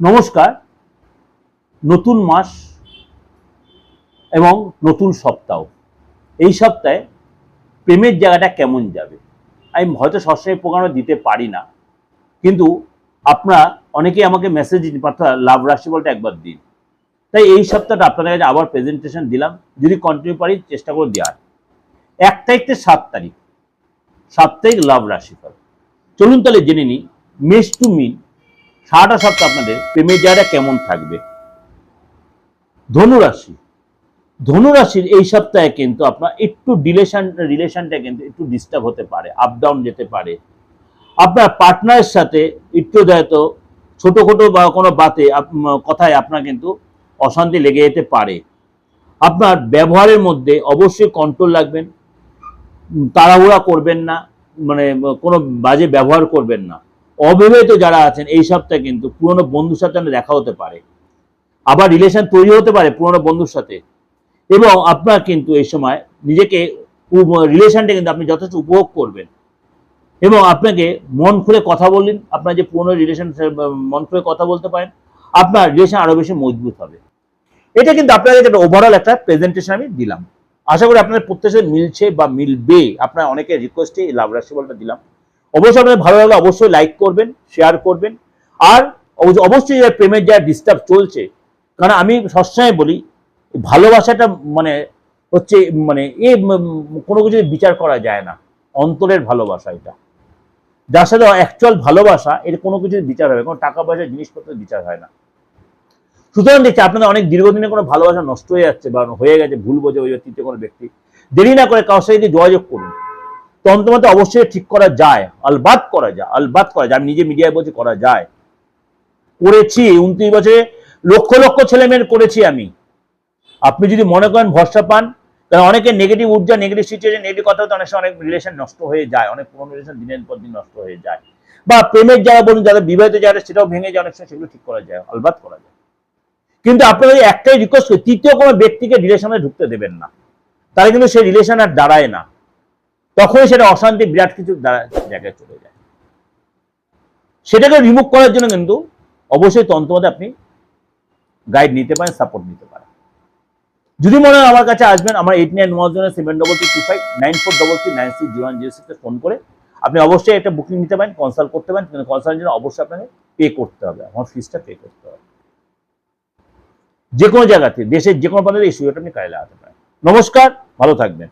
নমস্কার। নতুন মাস এবং নতুন সপ্তাহ। এই সপ্তাহে প্রেমের জায়গাটা কেমন যাবে? আমি হয়তো সবসময় প্রোগ্রামে দিতে পারি না, কিন্তু আপনারা অনেকেই আমাকে মেসেজ পাঠা লাভ রাশি বলটা একবার দিন। তাই এই সপ্তাহটা আপনাদের কাছে আবার প্রেজেন্টেশন দিলাম। যদি কন্টিনিউ পারি, চেষ্টা করে দেওয়ার এক তারিখ থেকে সাত তারিখ। তারিখ লাভ রাশিফল। চলুন তাহলে জেনে নিই। মেষ টু মিন সারাটা সপ্তাহ আপনাদের প্রেমের জায়গাটা কেমন থাকবে? ধনুরাশি। ধনুরাশির এই সপ্তাহে কিন্তু আপনার একটু রিলেশন রিলেশনটা কিন্তু একটু ডিস্টার্ব হতে পারে আপ ডাউন যেতে পারে। আপনার পার্টনারের সাথে একটু হয়তো ছোট ছোট বা কোনো বাতে কথায় আপনার কিন্তু অশান্তি লেগে যেতে পারে। আপনার ব্যবহারের মধ্যে অবশ্যই কন্ট্রোল রাখবেন। তাড়াহুড়া করবেন না মানে কোনো বাজে ব্যবহার করবেন না। অবিবাহিত যারা আছেন, এই সপ্তাহে কিন্তু পুরনো বন্ধুর সাথে দেখা হতে পারে। আবার রিলেশন তৈরি হতে পারে পুরনো বন্ধুর সাথে। এবং আপনার কিন্তু এই সময় নিজেকে রিলেশনটা কিন্তু আপনি যথেষ্ট উপভোগ করবেন। এবং আপনাকে মন খুলে কথা বললেন, আপনার যে পুরনো রিলেশন মন খুলে কথা বলতে পারেন, আপনার রিলেশন আরও বেশি মজবুত হবে। এটা কিন্তু আপনাদের একটা ওভারঅল একটা প্রেজেন্টেশন আমি দিলাম। আশা করি আপনার প্রত্যেকের মিলছে বা মিলবে। আপনার অনেকের রিকোয়েস্টে এই লাভ রাশি বলটা দিলাম। অবশ্যই আপনাদের ভালো লাগলে অবশ্যই লাইক করবেন শেয়ার করবেন। আর অবশ্য- অবশ্যই প্রেমের যা ডিস্টার্ব চলছে, কারণ আমি সবসময় বলি, ভালোবাসাটা মানে হচ্ছে মানে এ কোনো কিছু বিচার করা যায় না। অন্তরের ভালোবাসা এটা। যার সাথে অ্যাকচুয়াল ভালোবাসা, এর কোনো কিছু বিচার হবে কোনো টাকা পয়সা জিনিসপত্রের বিচার হয় না। সুতরাং দেখছি আপনাদের অনেক দীর্ঘদিনে কোনো ভালোবাসা নষ্ট হয়ে যাচ্ছে বা হয়ে গেছে, ভুল বোঝে ওই তৃতীয় কোনো ব্যক্তি। দেরি না করে কারোর সাথে যদি যোগাযোগ করুন। তন্ত্রমতে অবশ্যই ঠিক করা যায়, আলবাত করা যায়, আলবাত করা যায়। আমি নিজে মিডিয়ায় বলছি করা যায়। করেছি উনত্রিশ বছরে লক্ষ লক্ষ ছেলেমেয়ের করেছি আমি। আপনি যদি মনে করেন ভরসা পান কারণ অনেকের নেগেটিভ ঊর্জা নেগেটিভ সিচুয়েশন নেগেটিভ কথা অনেক সময় অনেক রিলেশন নষ্ট হয়ে যায়, অনেক পুরনো রিলেশন দিনের পর দিন নষ্ট হয়ে যায়। বা প্রেমের জায়গা বলুন যাদের বিবাহিত জায়গা সেটাও ভেঙে যায়, অনেক সময় সেগুলো ঠিক করা যায়, আলবাত করা যায়। কিন্তু আপনাদের একটাই রিকোয়েস্ট করি তৃতীয় কোনো ব্যক্তিকে রিলেশনে ঢুকতে দেবেন না। তাহলে কিন্তু সেই রিলেশন আর দাঁড়ায় না। তখনই সেটা অশান্তি, বিরাট কিছু জায়গায় চলে যায়। সেটাকে রিমুভ করার জন্য কিন্তু অবশ্যই তন্ত্রমতে আপনি গাইড নিতে পারেন সাপোর্ট নিতে পারেন। যদি মনে হয় আমার কাছে আসবেন, আমার eight nine one zero seven double three two five nine four double three nine six zero one zero সিক্সে ফোন করে আপনি অবশ্যই একটা বুকিং নিতে পারেন কনসাল্ট করতে পারেন। কিন্তু কনসাল্টের জন্য অবশ্যই আপনাকে পে করতে হবে, আমার ফিসটা পে করতে হবে। যে কোনো জায়গাতে, দেশের যে কোনো প্রান্তে এই সুযোগটা আপনি কাজে লাগাতে পারেন। নমস্কার, ভালো থাকবেন।